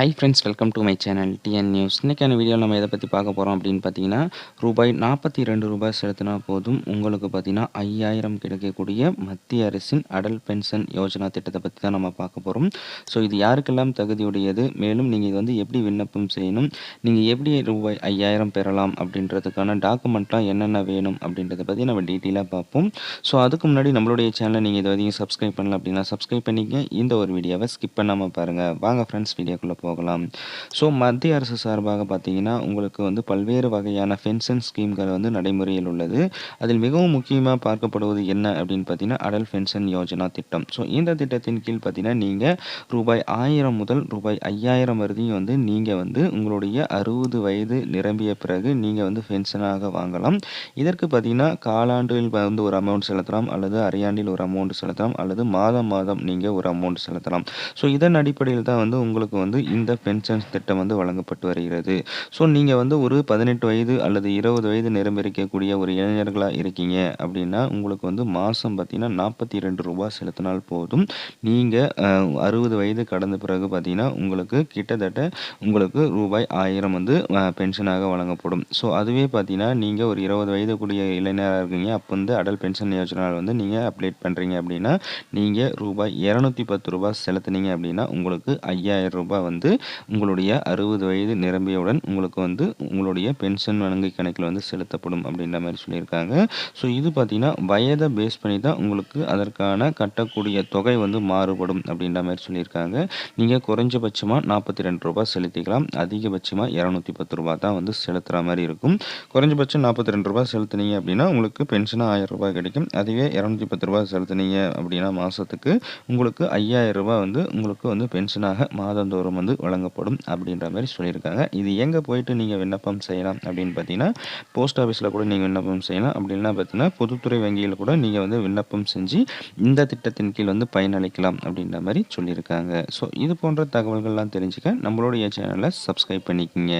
Hi friends welcome to my channel TN news இன்றைக்கான வீடியோவில் நம்ம எதை பற்றி பார்க்க போகிறோம் அப்படின்னு பார்த்தீங்கன்னா ரூபாய் நாற்பத்தி ரெண்டு ரூபாய் செலுத்தினா போதும். உங்களுக்கு பார்த்தீங்கன்னா ஐயாயிரம் கிடைக்கக்கூடிய மத்திய அரசின் அடல் பென்ஷன் யோஜனா திட்டத்தை பற்றி தான் நம்ம பார்க்க போகிறோம் ஸோ இது யாருக்கெல்லாம் தகுதியுடையது? மேலும் நீங்கள் இது வந்து எப்படி விண்ணப்பம் செய்யணும்? நீங்கள் எப்படி ரூபாய் ஐயாயிரம் பெறலாம் அப்படின்றதுக்கான டாக்குமெண்ட்லாம் என்னென்ன வேணும் அப்படின்றத பற்றி நம்ம டீட்டெயிலாக பார்ப்போம். ஸோ அதுக்கு முன்னாடி நம்மளுடைய சேனலை நீங்கள் இது வரைக்கும் சப்ஸ்கிரைப் பண்ணல அப்படின்னா சப்ஸ்கிரைப் பண்ணிக்க இந்த ஒரு வீடியோவை ஸ்கிப் பண்ணாமல் பாருங்கள் வாங்க ஃப்ரெண்ட்ஸ் வீடியோக்குள்ளே போகலாம். ஸோ மத்திய அரசு சார்பாக பார்த்தீங்கன்னா உங்களுக்கு வந்து பல்வேறு வகையான பென்ஷன் ஸ்கீம்கள் வந்து நடைமுறையில் உள்ளது. அதில் மிகவும் முக்கியமாக பார்க்கப்படுவது என்ன அப்படின்னு பார்த்தீங்கன்னா அடல் பென்ஷன் யோஜனா திட்டம். ஸோ இந்த திட்டத்தின் கீழ் பார்த்தீங்கன்னா நீங்கள் ரூபாய் ஆயிரம் முதல் ரூபாய் ஐயாயிரம் வரையும் வந்து நீங்கள் வந்து உங்களுடைய அறுபது வயது நிரம்பிய பிறகு நீங்கள் வந்து பென்ஷனாக வாங்கலாம். இதற்கு பார்த்தீங்கன்னா காலாண்டில் வந்து ஒரு அமௌண்ட் செலுத்தலாம் அல்லது அரையாண்டில் ஒரு அமௌண்ட் செலுத்தலாம் அல்லது மாதம் மாதம் நீங்கள் ஒரு அமௌண்ட் செலுத்தலாம். ஸோ இதன் அடிப்படையில் தான் வந்து உங்களுக்கு வந்து இந்த பென்ஷன் திட்டம் வந்து வழங்கப்பட்டு வருகிறது. ஸோ நீங்கள் வந்து ஒரு பதினெட்டு வயது அல்லது இருபது வயது நிரம்பியிருக்கக்கூடிய ஒரு இளைஞர்களாக இருக்கீங்க அப்படின்னா உங்களுக்கு வந்து மாதம் பார்த்தீங்கன்னா நாற்பத்தி ரெண்டு ரூபாய் செலுத்தினால் போதும். நீங்கள் அறுபது வயது கடந்த பிறகு பார்த்தீங்கன்னா உங்களுக்கு கிட்டத்தட்ட உங்களுக்கு ரூபாய் ஆயிரம் வந்து பென்ஷனாக வழங்கப்படும். ஸோ அதுவே பார்த்தீங்கன்னா நீங்கள் ஒரு இருபது வயது கூடிய இளைஞராக இருக்கீங்க. அப்போ வந்து அடல் பென்ஷன் யோஜனால் வந்து நீங்கள் அப்டேட் பண்ணுறீங்க அப்படின்னா நீங்கள் ரூபாய் இரநூத்தி பத்து ரூபாய் செலுத்துனீங்க அப்படின்னா உங்களுக்கு ஐயாயிரம் ரூபாய் வந்து வந்து உங்களுடைய அறுபது வயது நிரம்பியவுடன் உங்களுக்கு வந்து உங்களுடைய பென்ஷன் வழங்கி கணக்கில் வந்து செலுத்தப்படும் அப்படின்ற மாதிரி சொல்லியிருக்காங்க. ஸோ இது பார்த்தீங்கன்னா வயதை பேஸ் பண்ணி தான் உங்களுக்கு அதற்கான கட்டக்கூடிய தொகை வந்து மாறுபடும் அப்படின்ற மாதிரி சொல்லியிருக்காங்க. நீங்கள் குறைஞ்சபட்சமாக நாற்பத்தி ரெண்டு ரூபாய் செலுத்திக்கலாம். அதிகபட்சமாக இரநூத்தி பத்து ரூபா தான் வந்து செலுத்துகிற மாதிரி இருக்கும். குறைஞ்சபட்சம் நாற்பத்தி ரெண்டு ரூபாய் செலுத்துனீங்க அப்படின்னா உங்களுக்கு பென்ஷனாக ஆயிரம் ரூபாய் கிடைக்கும். அதுவே இரநூத்தி பத்து ரூபாய் செலுத்துனீங்க அப்படின்னா மாதத்துக்கு உங்களுக்கு ஐயாயிரம் ரூபாய் வந்து உங்களுக்கு வந்து பென்ஷனாக மாதந்தோறும் வந்து வழங்கப்படும் அப்படின்ற மாதிரி சொல்லியிருக்காங்க. இது எங்கே போயிட்டு நீங்கள் விண்ணப்பம் செய்யலாம் அப்படின்னு பார்த்தீங்கன்னா போஸ்ட் ஆஃபீஸில் கூட நீங்கள் விண்ணப்பம் செய்யலாம். அப்படின்னா பார்த்தீங்கன்னா பொதுத்துறை வங்கியில் கூட நீங்கள் வந்து விண்ணப்பம் செஞ்சு இந்த திட்டத்தின் கீழ் வந்து பயனளிக்கலாம் அப்படின்ற மாதிரி சொல்லியிருக்காங்க. ஸோ இது போன்ற தகவல்கள்லாம் தெரிஞ்சுக்க நம்மளுடைய சேனலை சப்ஸ்கிரைப் பண்ணிக்கோங்க.